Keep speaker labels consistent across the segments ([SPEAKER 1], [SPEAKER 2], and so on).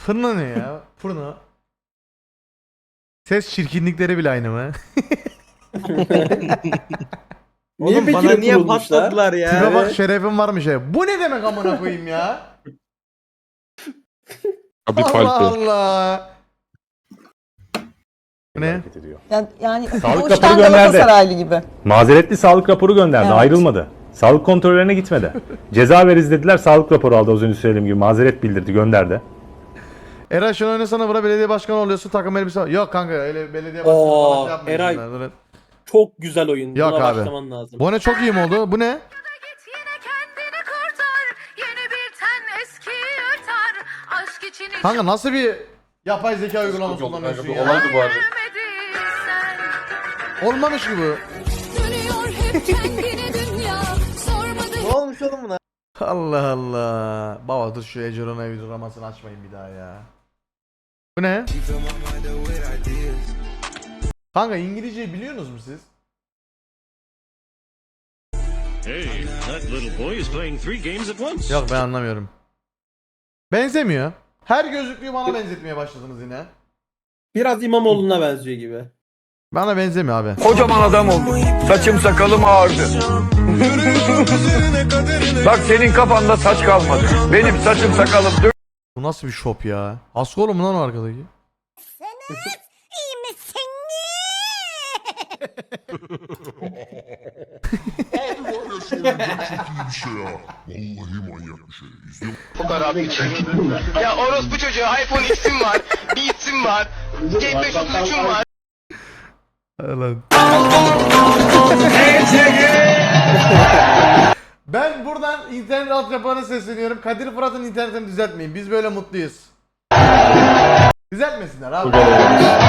[SPEAKER 1] Fırna ne ya? Fırna. Ses çirkinlikleri bile aynı mı?
[SPEAKER 2] Niye
[SPEAKER 3] Oğlum
[SPEAKER 2] peki
[SPEAKER 3] bana niye
[SPEAKER 2] kurulmuşlar?
[SPEAKER 3] patladılar ya?
[SPEAKER 1] Tipe bak şerefim varmış ya. Bu ne demek amına koyayım ya?
[SPEAKER 4] Abi
[SPEAKER 1] Allah
[SPEAKER 4] palpi.
[SPEAKER 1] Allah. Bu ne?
[SPEAKER 5] hareket ediyor.
[SPEAKER 6] Yani, yani
[SPEAKER 5] Sağlık
[SPEAKER 6] doğuştan
[SPEAKER 5] raporu gönderdi.
[SPEAKER 6] Galatasaraylı gibi.
[SPEAKER 5] Mazeretli sağlık raporu gönderdi.
[SPEAKER 6] Evet.
[SPEAKER 5] Ayrılmadı. Sağlık kontrollerine gitmedi. Ceza veririz dediler. Sağlık raporu aldı az önce söylediğim gibi. Mazeret bildirdi gönderdi.
[SPEAKER 1] Eray şunu oynasana bura belediye başkanı oluyorsun takım elbise Yok kanka öyle belediye başkanı
[SPEAKER 2] Oo,
[SPEAKER 1] falan yapmayın
[SPEAKER 2] Eray.
[SPEAKER 1] durun.
[SPEAKER 2] Çok güzel oyun.
[SPEAKER 1] Yok
[SPEAKER 2] Buna
[SPEAKER 1] abi.
[SPEAKER 2] başlaman lazım.
[SPEAKER 1] Bu ne çok iyi mi oldu? Bu ne?
[SPEAKER 7] Git yine kendini kurtar. Yeni bir ten eski yırtar. Aşk için hiç
[SPEAKER 1] Kanka nasıl bir yapay zeka uygulaması kullanıyorsun ya?
[SPEAKER 4] Olaydı bu arada.
[SPEAKER 7] görmediysen.
[SPEAKER 1] Olmamış gibi.
[SPEAKER 7] Dönüyor hep kendine dünya.
[SPEAKER 3] Ne olmuş oğlum buna?
[SPEAKER 1] Allah Allah. Baba dur şu Eceron'a uygulamasını açmayın bir daha ya. Bu ne? Kanka İngilizceyi biliyorsunuz mu siz?
[SPEAKER 8] Hey, that little boy is playing three games at once.
[SPEAKER 1] Yok ben anlamıyorum. Benzemiyor. Her gözlüklüyü bana benzetmeye başladınız yine.
[SPEAKER 2] Biraz İmamoğlu'na benziyor gibi.
[SPEAKER 1] Bana benzemiyor abi.
[SPEAKER 9] Kocaman adam oldum. Saçım sakalım ağardı. Bak senin kafanda saç kalmadı. Benim saçım sakalım dö-
[SPEAKER 1] Bu nasıl bir şop ya? Haskolo mu lan o arkadaki?
[SPEAKER 10] Ya orospu çocuğu iPhone X'im var, Beats'im var, G533'üm var.
[SPEAKER 1] Lan. Ben buradan internet altyapılarına sesleniyorum. Kadir Fırat'ın internetini düzeltmeyin. Biz böyle mutluyuz. Düzeltmesinler abi. Bilmezler,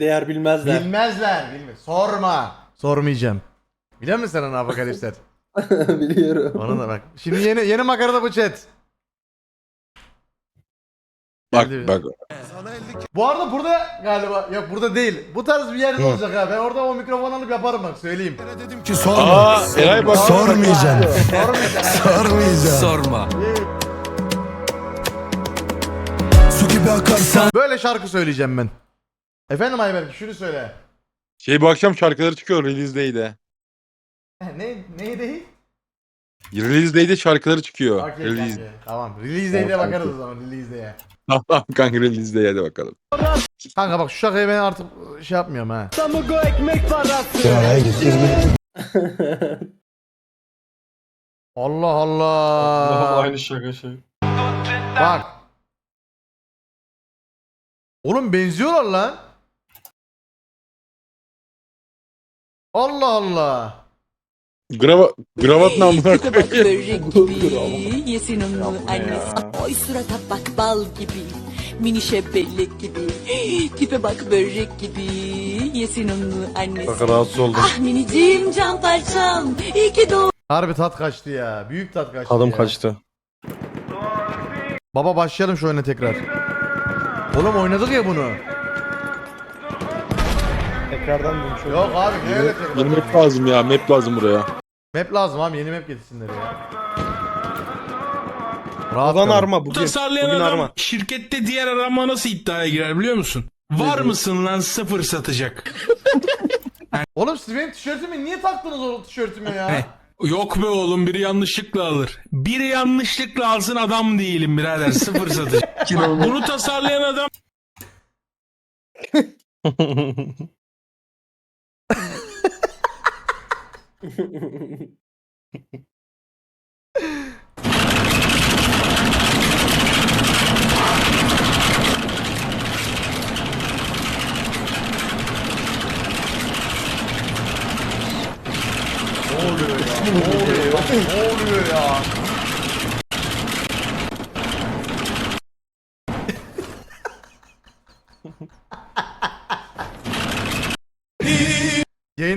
[SPEAKER 2] değer bilmezler.
[SPEAKER 1] Bilmezler, bilmez. Sorma. Sormayacağım. Biliyor musun sen onu apokalipsler?
[SPEAKER 2] Biliyorum.
[SPEAKER 1] Onu da bak. Şimdi yeni yeni makarada bu chat.
[SPEAKER 4] Bak
[SPEAKER 1] Geldi.
[SPEAKER 4] bak.
[SPEAKER 1] Bu arada burada galiba yok burada değil. Bu tarz bir yerde olacak ha. Ben orada o mikrofon alıp yaparım bak söyleyeyim.
[SPEAKER 5] Ki sorma.
[SPEAKER 4] Aa Eray bak.
[SPEAKER 5] Sormayacağım.
[SPEAKER 1] Sormayacağım.
[SPEAKER 5] Sormayacağım. Sorma. Su gibi akarsan.
[SPEAKER 1] Böyle şarkı söyleyeceğim ben. Efendim Ayberk şunu söyle.
[SPEAKER 4] Şey bu akşam şarkıları çıkıyor Release Day'de.
[SPEAKER 1] ne neyi değil?
[SPEAKER 4] Release Day'de şarkıları çıkıyor.
[SPEAKER 1] Okey
[SPEAKER 4] Release.
[SPEAKER 1] kanka. Tamam. Release day'de bakarız o zaman. Release day'e.
[SPEAKER 4] Tamam kanka Release Day'e hadi bakalım.
[SPEAKER 1] Kanka bak şu şakayı ben artık şey yapmıyorum ha.
[SPEAKER 2] Samugo ekmek parası.
[SPEAKER 1] Allah Allah.
[SPEAKER 3] Aynı şaka şey.
[SPEAKER 1] Bak. Oğlum benziyorlar lan. Allah Allah.
[SPEAKER 4] Grava gravat namına
[SPEAKER 6] Tipe bak
[SPEAKER 4] koyayım.
[SPEAKER 6] börek gibi. Yesin onu annesi. Oy surata bak bal gibi. Minişe bellek gibi. Tipe bak börek gibi. Yesin onu annesi.
[SPEAKER 4] Bak rahatsız oldum.
[SPEAKER 6] Ah minicim can parçam. İyi ki doğdun.
[SPEAKER 1] Harbi tat kaçtı ya. Büyük tat kaçtı ya.
[SPEAKER 3] kaçtı.
[SPEAKER 1] Baba başlayalım şu oyuna tekrar. Oğlum oynadık ya bunu.
[SPEAKER 2] Tekrardan dönüş
[SPEAKER 1] Yok abi ne öyle tekrar.
[SPEAKER 4] Yeni map lazım ya map lazım buraya.
[SPEAKER 1] Map lazım abi yeni map getirsinler ya. Rahat kalın.
[SPEAKER 2] arma bugün.
[SPEAKER 8] Tasarlayan
[SPEAKER 2] Bugün
[SPEAKER 8] adam
[SPEAKER 2] arma.
[SPEAKER 8] şirkette diğer arama nasıl iddiaya girer biliyor musun? Var mısın lan sıfır satacak?
[SPEAKER 1] Oğlum siz benim tişörtümü niye taktınız o tişörtüme ya?
[SPEAKER 8] Yok be oğlum biri yanlışlıkla alır. Biri yanlışlıkla alsın adam değilim birader sıfır satacak. Bunu tasarlayan adam
[SPEAKER 1] ne oluyor Ne oluyor ya?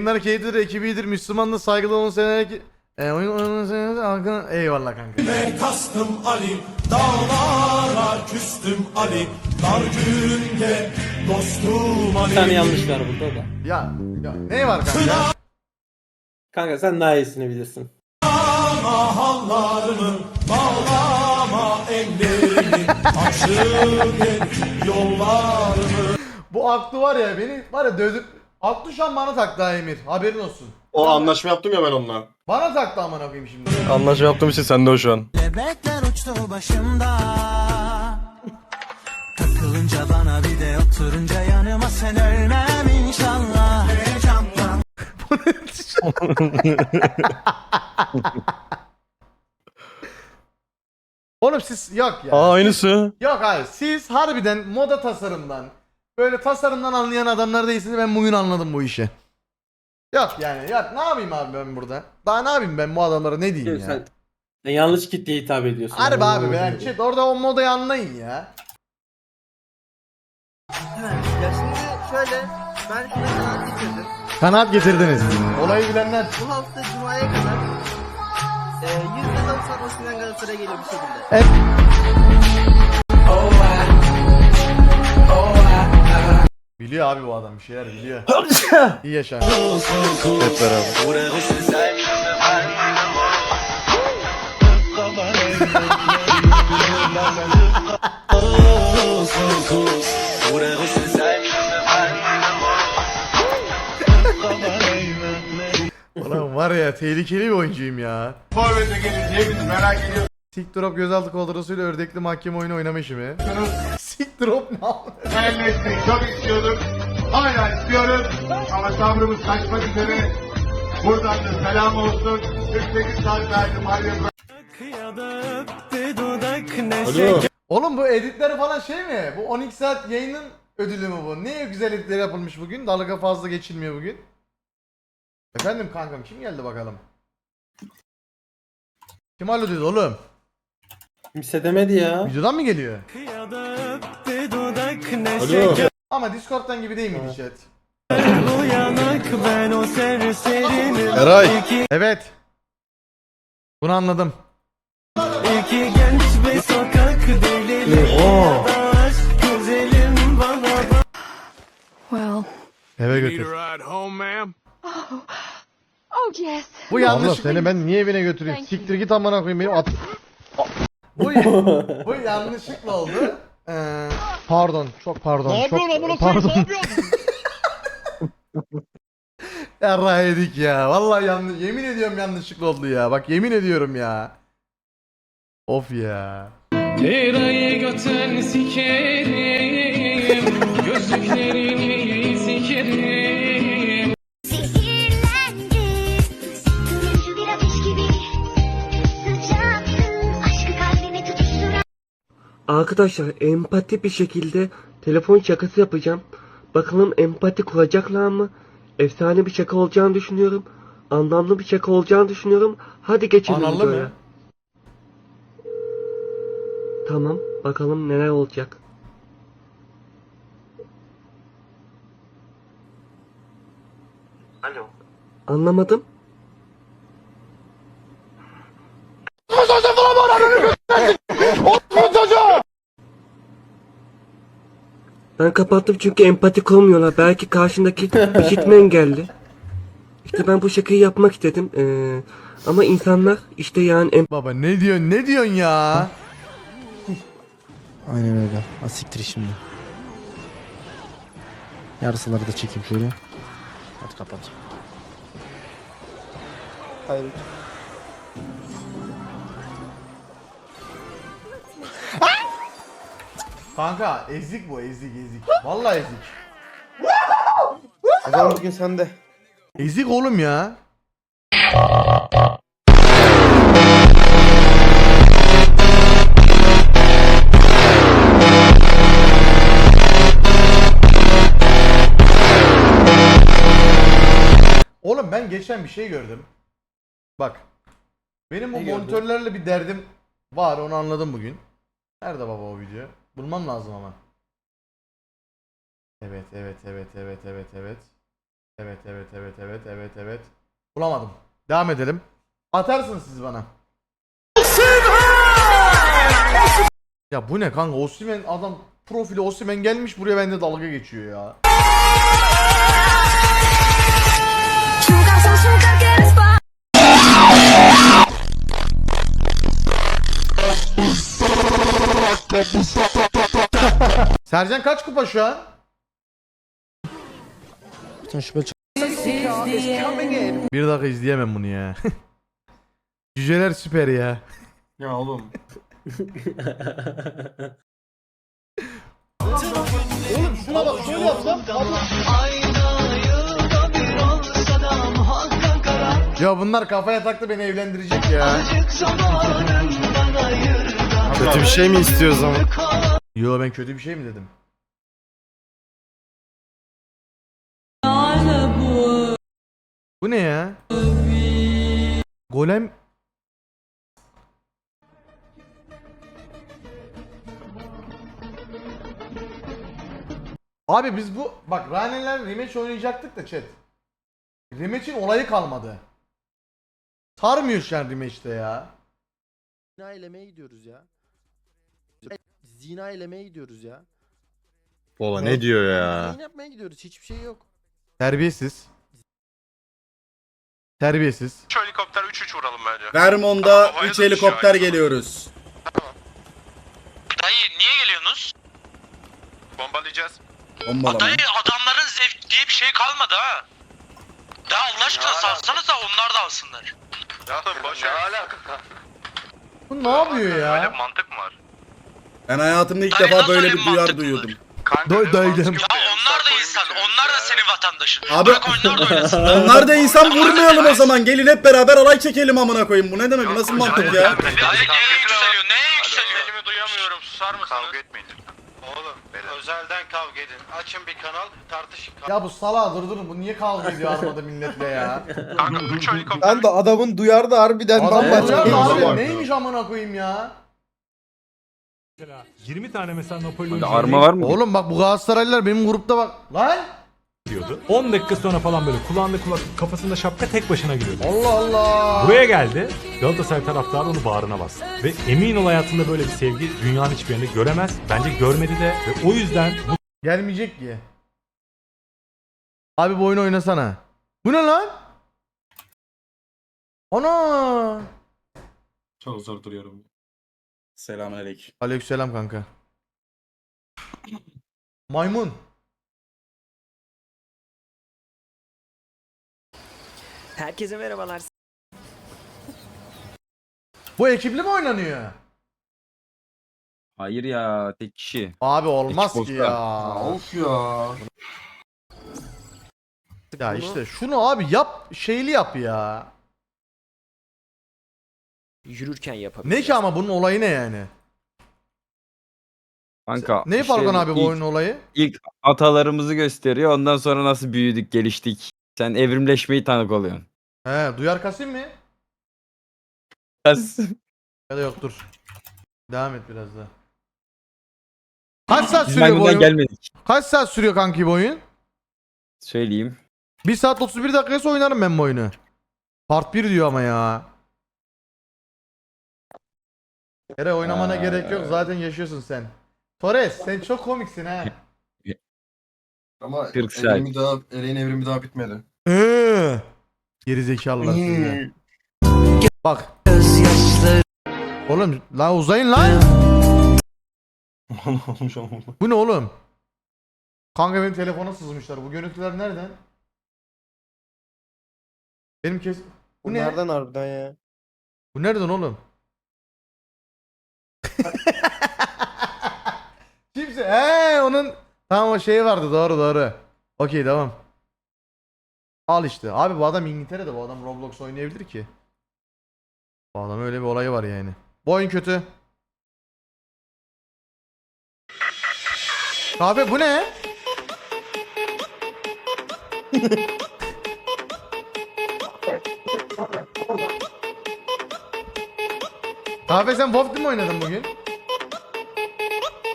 [SPEAKER 1] Yayınlar keyiflidir, ekibidir, Müslümanlığı saygılı olun senelik... E, oyun oyunun senelik halkın... Eyvallah kanka.
[SPEAKER 11] Kastım Ali, dağlara küstüm Ali, dar günde dostum Ali.
[SPEAKER 2] Bir tane yanlış var burada da.
[SPEAKER 1] Ya, ya ne var kanka?
[SPEAKER 2] Kanka sen daha iyisini bilirsin.
[SPEAKER 11] Hallarımı bağlama ellerimi, açın yollarımı.
[SPEAKER 1] Bu aklı var ya beni var ya dövdü. Aklı şu an bana taktı ha Emir. Haberin olsun.
[SPEAKER 12] O anlaşma yaptım ya ben onunla.
[SPEAKER 1] Bana taktı amına koyayım şimdi.
[SPEAKER 12] Anlaşma yaptığım için sende o şu an.
[SPEAKER 11] Bebekler uçtu başımda. Takılınca bana bir de oturunca yanıma sen ölmem inşallah. Heyecandan.
[SPEAKER 1] Oğlum siz yok ya.
[SPEAKER 12] Aa aynısı.
[SPEAKER 1] Yok abi siz harbiden moda tasarımdan böyle tasarımdan anlayan adamlar değilsiniz ben bugün anladım bu işi. Yok yani yok ne yapayım abi ben burada? Daha ne yapayım ben bu adamlara ne diyeyim ya?
[SPEAKER 2] Sen, sen yanlış kitleye hitap ediyorsun.
[SPEAKER 1] Harbi
[SPEAKER 2] Yani.
[SPEAKER 1] abi ben chat orada o modayı anlayın ya.
[SPEAKER 13] Ya şimdi şöyle ben şuna kanaat getirdim.
[SPEAKER 1] Kanaat getirdiniz. Olayı bilenler.
[SPEAKER 13] Bu hafta Cuma'ya kadar e, %90 Osimhen Galatasaray'a geliyor bir şekilde.
[SPEAKER 1] Biliyor abi bu adam bir şeyler biliyor. İyi yaşa.
[SPEAKER 12] Hep beraber.
[SPEAKER 1] Ulan var ya tehlikeli bir oyuncuyum ya.
[SPEAKER 14] Forvet'e geleceğimizi merak ediyorsunuz.
[SPEAKER 1] Sick Drop gözaltı kodrosuyla ördekli mahkeme oyunu oynama işi mi? Sick Drop ne yapıyor?
[SPEAKER 14] Elbette çok istiyorduk. Hala istiyoruz. Ama sabrımız kaçmak üzere. Buradan da selam olsun. 48 saat verdim. Hadi
[SPEAKER 12] Alo.
[SPEAKER 1] Oğlum bu editleri falan şey mi? Bu 12 saat yayının ödülü mü bu? Ne güzel editler yapılmış bugün. Dalga fazla geçilmiyor bugün. Efendim kankam kim geldi bakalım? Kim hallediyordu oğlum?
[SPEAKER 2] Kimse demedi ya.
[SPEAKER 1] Videodan mı geliyor?
[SPEAKER 12] Alo.
[SPEAKER 1] Ama Discord'dan gibi değil mi chat?
[SPEAKER 12] Eray.
[SPEAKER 1] Evet. Bunu anladım.
[SPEAKER 7] Well,
[SPEAKER 1] Eve götür.
[SPEAKER 15] ma'am?
[SPEAKER 7] oh yes.
[SPEAKER 1] Bu yanlış. seni ben niye evine götüreyim? Siktir git amına koyayım benim at. Bu bu yanlışlıkla oldu. Ee, pardon, çok pardon. Ne yapıyorsun amına koyayım? Ne yapıyorsun? Yedik ya. Vallahi yanlış. Yemin ediyorum yanlışlıkla oldu ya. Bak yemin ediyorum ya. Of ya.
[SPEAKER 11] Leyra'yı göten sikerim, Arkadaşlar empati bir şekilde telefon şakası yapacağım. Bakalım empati kuracaklar mı? Efsane bir şaka olacağını düşünüyorum. Anlamlı bir şaka olacağını düşünüyorum. Hadi geçelim videoya.
[SPEAKER 1] mı?
[SPEAKER 11] Tamam bakalım neler olacak. Alo. Anlamadım. Ben kapattım çünkü empati kurmuyorlar. Belki karşındaki işitme engelli. İşte ben bu şakayı yapmak istedim. Ee, ama insanlar işte yani
[SPEAKER 1] Baba ne diyorsun? Ne diyorsun ya?
[SPEAKER 2] Aynen öyle. Asiktir şimdi. Yarısıları da çekeyim şöyle. Hadi kapat.
[SPEAKER 12] Hayır.
[SPEAKER 1] Kanka ezik bu ezik ezik. Vallahi ezik.
[SPEAKER 12] O zaman bugün sende.
[SPEAKER 1] Ezik oğlum ya. Oğlum ben geçen bir şey gördüm. Bak. Benim bu
[SPEAKER 2] Ne gördün?
[SPEAKER 1] monitörlerle bir derdim var onu anladım bugün. Nerede baba o video? Bulmam lazım ama. Evet evet evet evet evet evet. Evet evet evet evet evet evet. Bulamadım. Devam edelim. Atarsınız siz bana. Ya bu ne kanka? Osimhen adam profili Osimhen gelmiş buraya bende dalga geçiyor ya. Sercan kaç kupa şu an?
[SPEAKER 2] Bir tane şüpheli
[SPEAKER 1] Bir dakika izleyemem bunu ya. Cüceler süper ya.
[SPEAKER 2] Ya oğlum.
[SPEAKER 1] Oğlum şuna bak şöyle yapsam. Ya bunlar kafaya taktı beni evlendirecek ya.
[SPEAKER 12] Kötü bir şey mi istiyoruz ama?
[SPEAKER 1] Yo ben kötü bir şey mi dedim? Bu ne ya? Golem Abi biz bu bak Raneler rematch oynayacaktık da chat. Rematch'in olayı kalmadı. Sarmıyor şu an rematch'te ya.
[SPEAKER 12] Zina elemeye gidiyoruz ya. Zina elemeye gidiyoruz ya.
[SPEAKER 16] Baba ne diyor ya?
[SPEAKER 12] Zina yapmaya gidiyoruz. Hiçbir şey yok.
[SPEAKER 1] Terbiyesiz. Terbiyesiz.
[SPEAKER 10] Şu helikopter 3-3 vuralım bence.
[SPEAKER 16] Vermon'da
[SPEAKER 10] Havaya
[SPEAKER 16] 3
[SPEAKER 10] da
[SPEAKER 16] helikopter
[SPEAKER 10] düşüyor
[SPEAKER 16] geliyoruz.
[SPEAKER 10] Dayı niye geliyorsunuz? Bombalayacağız.
[SPEAKER 16] Bombalama.
[SPEAKER 10] adamların zevk diye bir şey kalmadı ha. Ya Allah aşkına salsanıza onlar da alsınlar. Ya boş ver. Ne alaka?
[SPEAKER 1] Bu ne yapıyor ya?
[SPEAKER 10] mantık mı var?
[SPEAKER 16] Ben hayatımda ilk
[SPEAKER 10] Dayı
[SPEAKER 16] defa böyle
[SPEAKER 10] öyle
[SPEAKER 16] bir duyar
[SPEAKER 10] mantıklı?
[SPEAKER 16] duyuyordum.
[SPEAKER 1] Doy daydım.
[SPEAKER 10] Ya onlar da insan, onlar da senin vatandaşın.
[SPEAKER 16] Abi
[SPEAKER 10] Bırak onlar da oynasın.
[SPEAKER 16] onlar da insan vurmayalım o zaman. Gelin hep beraber alay çekelim amına koyayım. Bu ne demek? Nasıl mantık ya?
[SPEAKER 10] Dayı neye yükseliyor, neye yükseliyor? Elimi duyamıyorum, susar mısınız? Kavga etmeyin. Oğlum, özelden kavga edin. Açın bir kanal, tartışın.
[SPEAKER 1] Ya bu salağa dur durun bu niye kavga ediyor armada milletle ya?
[SPEAKER 10] Kanka 3 helikopter.
[SPEAKER 12] Ben de adamın duyar da harbiden
[SPEAKER 1] Adam
[SPEAKER 12] bambaşka.
[SPEAKER 1] duyar da neymiş amına koyayım ya?
[SPEAKER 5] 20 tane mesela Napolyon
[SPEAKER 4] Arma var mı?
[SPEAKER 1] Oğlum bak bu Galatasaraylılar benim grupta bak. Lan!
[SPEAKER 5] diyordu. 10 dakika sonra falan böyle kulağında kulak kafasında şapka tek başına giriyordu.
[SPEAKER 1] Allah Allah!
[SPEAKER 5] Buraya geldi. Galatasaray taraftarı onu bağrına bastı. Ve emin ol hayatında böyle bir sevgi dünyanın hiçbir yerinde göremez. Bence görmedi de ve o yüzden
[SPEAKER 1] Gelmeyecek ki. Abi bu oyunu oynasana. Bu ne lan? Ana!
[SPEAKER 2] Çok zor duruyorum.
[SPEAKER 16] Selamünaleyküm.
[SPEAKER 1] Aleykümselam kanka. Maymun.
[SPEAKER 3] Herkese merhabalar.
[SPEAKER 1] Bu ekipli mi oynanıyor?
[SPEAKER 4] Hayır ya tek kişi.
[SPEAKER 1] Abi olmaz
[SPEAKER 4] Ekip
[SPEAKER 1] ki ya.
[SPEAKER 12] Of ya.
[SPEAKER 1] Ya işte şunu abi yap şeyli yap ya.
[SPEAKER 3] Yürürken yapabiliriz.
[SPEAKER 1] Ne ki ama bunun olayı ne yani?
[SPEAKER 4] Kanka.
[SPEAKER 1] Ne
[SPEAKER 4] işte
[SPEAKER 1] Falcon abi bu
[SPEAKER 4] ilk-
[SPEAKER 1] oyunun olayı?
[SPEAKER 4] İlk atalarımızı gösteriyor ondan sonra nasıl büyüdük geliştik. Sen evrimleşmeyi tanık oluyorsun.
[SPEAKER 1] He duyar kasayım mı? Ya da yok dur. Devam et biraz daha. Kaç saat
[SPEAKER 4] Biz
[SPEAKER 1] sürüyor bu
[SPEAKER 4] maymundan
[SPEAKER 1] oyun?
[SPEAKER 4] gelmedik.
[SPEAKER 1] Kaç saat sürüyor kanki bu oyun?
[SPEAKER 4] Söyleyeyim.
[SPEAKER 1] 1 saat 31 dakikası oynarım ben bu oyunu. Part 1 diyor ama ya. Ere oynamana
[SPEAKER 4] Aa.
[SPEAKER 1] gerek yok zaten yaşıyorsun sen. Torres sen çok komiksin ha.
[SPEAKER 12] Ama
[SPEAKER 4] 40 saat.
[SPEAKER 12] evrimi daha, Ereğin evrimi daha bitmedi.
[SPEAKER 1] Geri zekalılar size. Bak. Oğlum la uzayın lan. Bu ne oğlum? Kanka benim telefona sızmışlar. Bu görüntüler nereden? Benim kes... Bu ne?
[SPEAKER 12] Nereden harbiden ya?
[SPEAKER 1] Bu nereden oğlum? Kimse he onun tamam o şey vardı doğru doğru. Okey tamam. Al işte. Abi bu adam İngiltere'de bu adam Roblox oynayabilir ki. Bu adam öyle bir olayı var yani. Bu oyun kötü. Abi bu ne? Kahve sen Wolf Team mi oynadın bugün?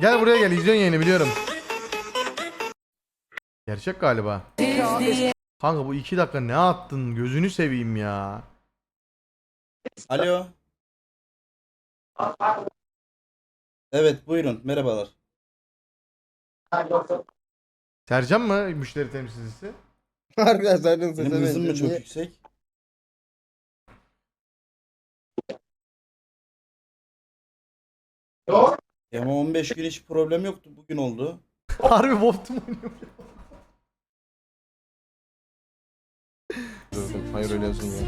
[SPEAKER 1] Gel buraya gel izliyorsun yayını biliyorum. Gerçek galiba. Kanka bu iki dakika ne attın gözünü seveyim ya.
[SPEAKER 16] Alo. Evet buyurun merhabalar.
[SPEAKER 1] Sercan mı müşteri temsilcisi?
[SPEAKER 12] Harbiden
[SPEAKER 16] Benim hızım mı çok yüksek? Ama 15 gün hiç problem yoktu. Bugün oldu.
[SPEAKER 1] Harbi Team oynuyor.
[SPEAKER 12] Hayır oynuyorsun ya.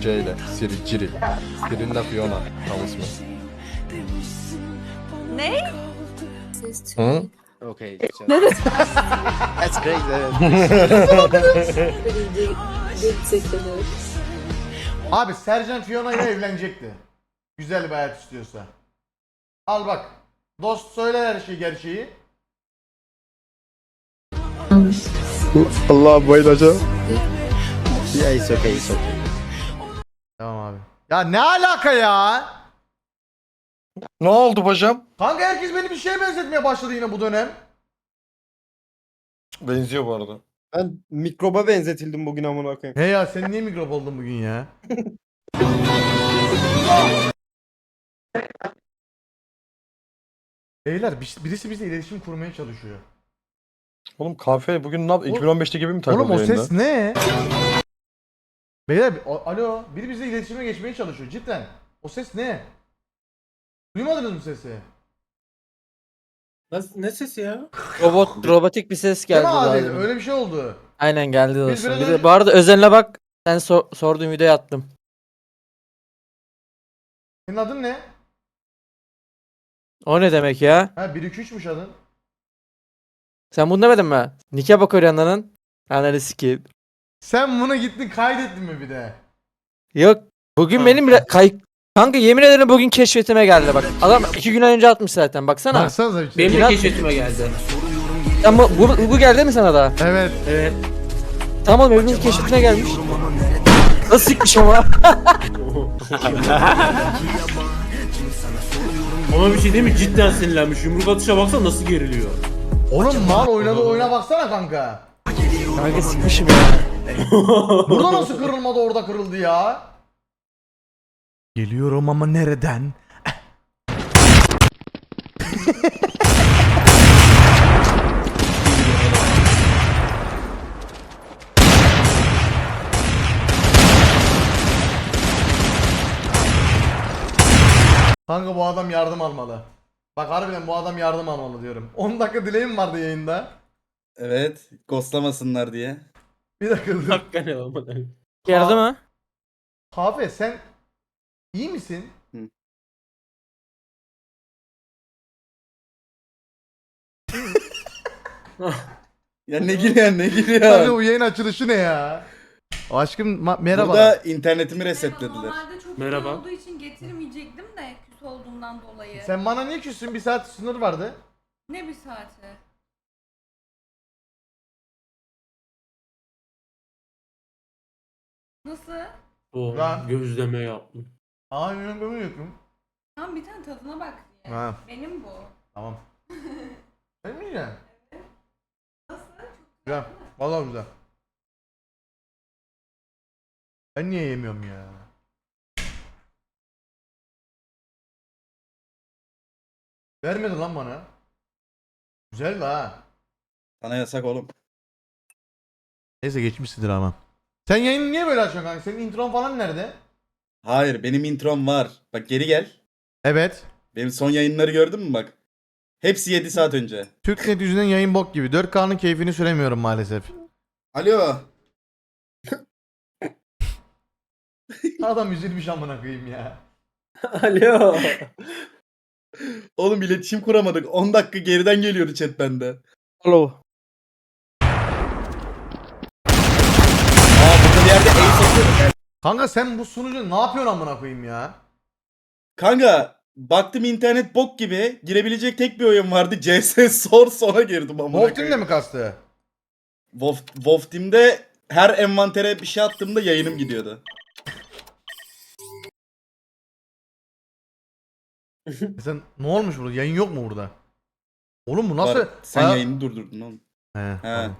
[SPEAKER 12] C ile Siri, Ciri. Siri'nin de Fiona. Tam ismi.
[SPEAKER 7] Ne?
[SPEAKER 12] Hı?
[SPEAKER 4] Okay.
[SPEAKER 12] That's great.
[SPEAKER 1] Abi Sercan Fiona ile evlenecekti. Güzel bir hayat istiyorsa. Al bak. Dost söyler her şeyi gerçeği.
[SPEAKER 12] Allah bayılacağım. Ya it's okay, it's okay.
[SPEAKER 1] Tamam abi. Ya ne alaka ya?
[SPEAKER 12] Ne oldu hocam?
[SPEAKER 1] Kanka herkes beni bir şeye benzetmeye başladı yine bu dönem.
[SPEAKER 12] Benziyor bu arada. Ben mikroba benzetildim bugün amına koyayım.
[SPEAKER 1] He ya sen niye mikrop oldun bugün ya? Beyler bir- birisi bizle iletişim kurmaya çalışıyor.
[SPEAKER 12] Oğlum kahve bugün ne yap? 2015'te gibi mi
[SPEAKER 1] Oğlum o ses ne? Beyler o- alo biri bizle iletişime geçmeye çalışıyor cidden. O ses ne? Duymadınız mı sesi?
[SPEAKER 2] Ne sesi ya?
[SPEAKER 3] Robot, robotik bir ses
[SPEAKER 1] Değil
[SPEAKER 3] geldi
[SPEAKER 1] mi Adil?
[SPEAKER 3] zaten.
[SPEAKER 1] Öyle bir şey oldu.
[SPEAKER 3] Aynen geldi
[SPEAKER 1] Biz
[SPEAKER 3] dostum.
[SPEAKER 1] biraz
[SPEAKER 3] Bir
[SPEAKER 1] önce-
[SPEAKER 3] de, bu arada özeline bak. Sen sor, sorduğun videoya attım.
[SPEAKER 1] Senin adın ne?
[SPEAKER 3] O ne demek ya?
[SPEAKER 1] Ha 1 2 3'müş adın.
[SPEAKER 3] Sen bunu demedin mi? Nike bak Orianna'nın. Ananı sikeyim.
[SPEAKER 1] Sen bunu gittin kaydettin mi bir de?
[SPEAKER 3] Yok. Bugün benim bile kay... Kanka yemin ederim bugün keşfetime geldi bak. Adam iki gün önce atmış zaten baksana.
[SPEAKER 1] Baksanıza bir şey.
[SPEAKER 3] Benim de keşfetime geldi. Sen bu, bu, bu geldi mi sana da?
[SPEAKER 1] Evet.
[SPEAKER 3] Tamam oğlum hepimiz keşfetine gelmiş. Nasıl sikmiş ama?
[SPEAKER 2] Ama bir şey değil mi? Cidden sinirlenmiş. Yumruk atışa baksana nasıl geriliyor.
[SPEAKER 1] Oğlum mal oynadı oyuna baksana kanka.
[SPEAKER 3] Kanka sikmişim ya.
[SPEAKER 1] Burada nasıl kırılmadı orada kırıldı ya? Geliyorum ama nereden? Kanka bu adam yardım almalı. Bak harbiden bu adam yardım almalı diyorum. 10 dakika dileğim vardı yayında.
[SPEAKER 16] Evet. Ghostlamasınlar diye.
[SPEAKER 1] Bir dakika dur.
[SPEAKER 2] Dakika ne olmadı.
[SPEAKER 3] Geldi mi?
[SPEAKER 1] Kahve sen iyi misin?
[SPEAKER 16] Ya ne gülüyor ne
[SPEAKER 1] Abi
[SPEAKER 16] gülüyor.
[SPEAKER 1] bu yayın açılışı ne ya? Aşkım ma- merhaba.
[SPEAKER 16] Burada internetimi resetlediler.
[SPEAKER 7] Normalde çok
[SPEAKER 2] Merhaba.
[SPEAKER 7] olduğu için getirmeyecektim de olduğumdan dolayı.
[SPEAKER 1] Sen bana niye küstün? Bir saat sınır vardı.
[SPEAKER 7] Ne bir saati? Nasıl?
[SPEAKER 2] O
[SPEAKER 1] Lan.
[SPEAKER 2] gözleme yaptım.
[SPEAKER 1] Aa benim ömrüm yokum.
[SPEAKER 7] Tamam bir tane tadına bak diye.
[SPEAKER 1] Ha
[SPEAKER 7] Benim bu.
[SPEAKER 1] tamam. Sen mi yiyeceksin?
[SPEAKER 7] Nasıl?
[SPEAKER 1] Güzel. Vallahi güzel. Ben niye yemiyorum ya? Vermedi lan bana. Güzel ha.
[SPEAKER 16] Sana yasak oğlum.
[SPEAKER 1] Neyse geçmişsindir ama. Sen yayını niye böyle açıyorsun kanka? Senin intron falan nerede?
[SPEAKER 16] Hayır benim introm var. Bak geri gel.
[SPEAKER 1] Evet.
[SPEAKER 16] Benim son yayınları gördün mü bak. Hepsi 7 saat önce.
[SPEAKER 1] Türknet yüzünden yayın bok gibi. 4K'nın keyfini süremiyorum maalesef.
[SPEAKER 16] Alo.
[SPEAKER 1] Adam üzülmüş amına koyayım ya.
[SPEAKER 2] Alo.
[SPEAKER 16] Oğlum iletişim kuramadık. 10 dakika geriden geliyordu chat bende.
[SPEAKER 3] Alo.
[SPEAKER 16] Aa burada bir yerde ace atıyor.
[SPEAKER 1] Kanka sen bu sunucu ne yapıyorsun amına koyayım ya?
[SPEAKER 16] Kanka baktım internet bok gibi. Girebilecek tek bir oyun vardı. CS sor sonra girdim amına koyayım.
[SPEAKER 1] mi kastı?
[SPEAKER 16] Wolf, Wolf Team'de her envantere bir şey attığımda yayınım gidiyordu.
[SPEAKER 1] Sen ne olmuş burada? Yayın yok mu burada? Oğlum bu nasıl?
[SPEAKER 16] Var- Sen
[SPEAKER 1] Ha-
[SPEAKER 16] yayını durdurdun oğlum.
[SPEAKER 1] He,
[SPEAKER 16] He.
[SPEAKER 1] tamam.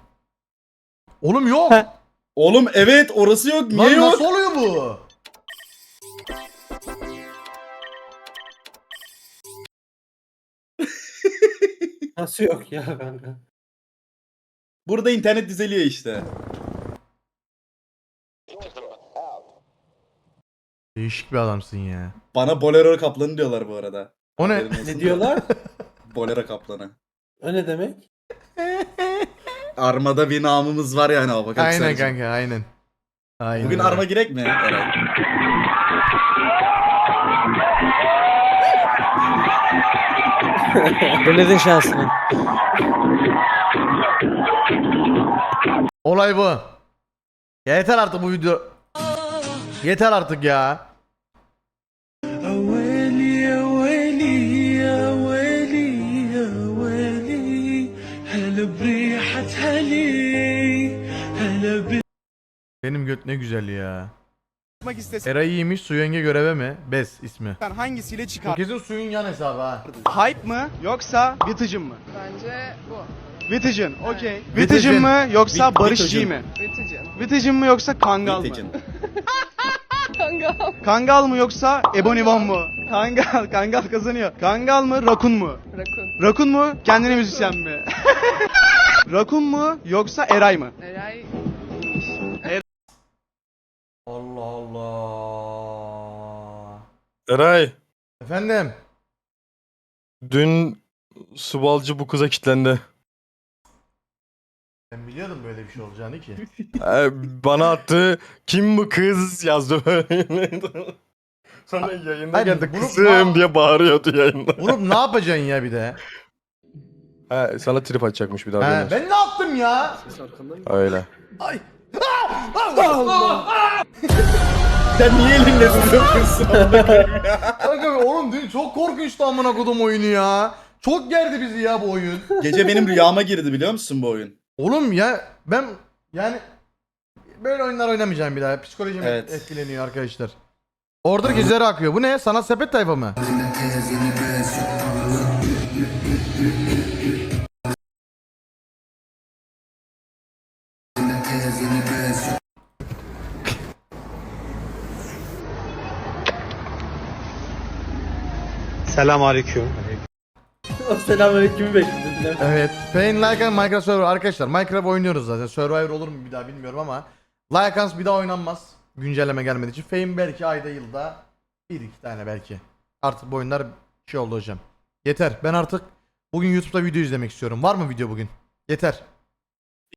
[SPEAKER 1] Oğlum yok.
[SPEAKER 16] Oğlum evet orası yok. Niye
[SPEAKER 1] Lan
[SPEAKER 16] yok?
[SPEAKER 1] nasıl oluyor bu?
[SPEAKER 2] Nasıl yok ya kanka?
[SPEAKER 16] Burada internet düzeliyor işte.
[SPEAKER 1] Değişik bir adamsın ya.
[SPEAKER 16] Bana Bolero kaplanı diyorlar bu arada.
[SPEAKER 1] O ne?
[SPEAKER 2] Ne diyorlar?
[SPEAKER 16] Bolero kaplanı.
[SPEAKER 2] O ne demek?
[SPEAKER 16] Armada bir namımız var yani hava
[SPEAKER 1] aynen kanka aynen. Aynen.
[SPEAKER 16] Bugün arma girek mi Eray?
[SPEAKER 4] Denedin şansını.
[SPEAKER 1] Olay bu. Ya yeter artık bu video. Yeter artık ya. Benim göt ne güzel ya.
[SPEAKER 14] Çıkmak istesen
[SPEAKER 1] Eray iyiymiş su yenge göreve mi? Bez ismi.
[SPEAKER 14] hangisiyle
[SPEAKER 1] Bu
[SPEAKER 14] çıkar?
[SPEAKER 1] kesin suyun yan hesabı ha.
[SPEAKER 14] Hype mı yoksa Vitagen mı?
[SPEAKER 7] Bence bu.
[SPEAKER 14] Vitagen, okey.
[SPEAKER 1] Vitagen
[SPEAKER 14] mı yoksa
[SPEAKER 16] Vit-
[SPEAKER 14] Barış. G mi?
[SPEAKER 7] Vitagen.
[SPEAKER 14] Vitagen mı yoksa Kangal mı?
[SPEAKER 7] Kangal.
[SPEAKER 14] Kangal mı yoksa Ebony One mu? Kangal, Kangal kazanıyor. Kangal mı, Rakun mu?
[SPEAKER 7] Rakun.
[SPEAKER 14] Rakun mu, kendine müzisyen mi? Rakun mu yoksa Eray mı?
[SPEAKER 7] Eray.
[SPEAKER 1] Allah Allah.
[SPEAKER 12] Eray,
[SPEAKER 1] Efendim.
[SPEAKER 12] dün Subalcı bu kıza kitlendi.
[SPEAKER 1] Ben biliyordum böyle bir şey olacağını ki.
[SPEAKER 12] Ee, bana attı. Kim bu kız yazdı. Sonra yayında
[SPEAKER 1] Hayır,
[SPEAKER 12] geldi
[SPEAKER 1] bunu-
[SPEAKER 12] kızım diye bağırıyordu yayında.
[SPEAKER 1] Vurup ne yapacaksın ya bir de?
[SPEAKER 12] He, sana trip atacakmış bir daha.
[SPEAKER 1] He, ben ne yaptım ya?
[SPEAKER 12] Öyle.
[SPEAKER 1] Ay.
[SPEAKER 16] Sen niye elinle tutuyorsun?
[SPEAKER 1] Kanka oğlum dün çok korkunçtu amına kodum oyunu ya. Çok gerdi bizi ya bu oyun.
[SPEAKER 16] Gece benim rüyama girdi biliyor musun bu oyun?
[SPEAKER 1] Oğlum ya ben yani böyle oyunlar oynamayacağım bir daha. Psikolojim
[SPEAKER 16] Evet.
[SPEAKER 1] etkileniyor arkadaşlar. Order geceleri akıyor. Bu ne? Sanat sepet tayfa mı?
[SPEAKER 14] Selam aleyküm.
[SPEAKER 2] O selamünaleyküm'ü bekledim.
[SPEAKER 1] Evet. Pain Like and Minecraft Survivor. Arkadaşlar Minecraft oynuyoruz zaten. Survivor olur mu bir daha bilmiyorum ama Like bir daha oynanmaz. Güncelleme gelmediği için. Fame belki ayda yılda bir iki tane belki. Artık bu oyunlar şey oldu hocam. Yeter. Ben artık bugün YouTube'da video izlemek istiyorum. Var mı video bugün? Yeter.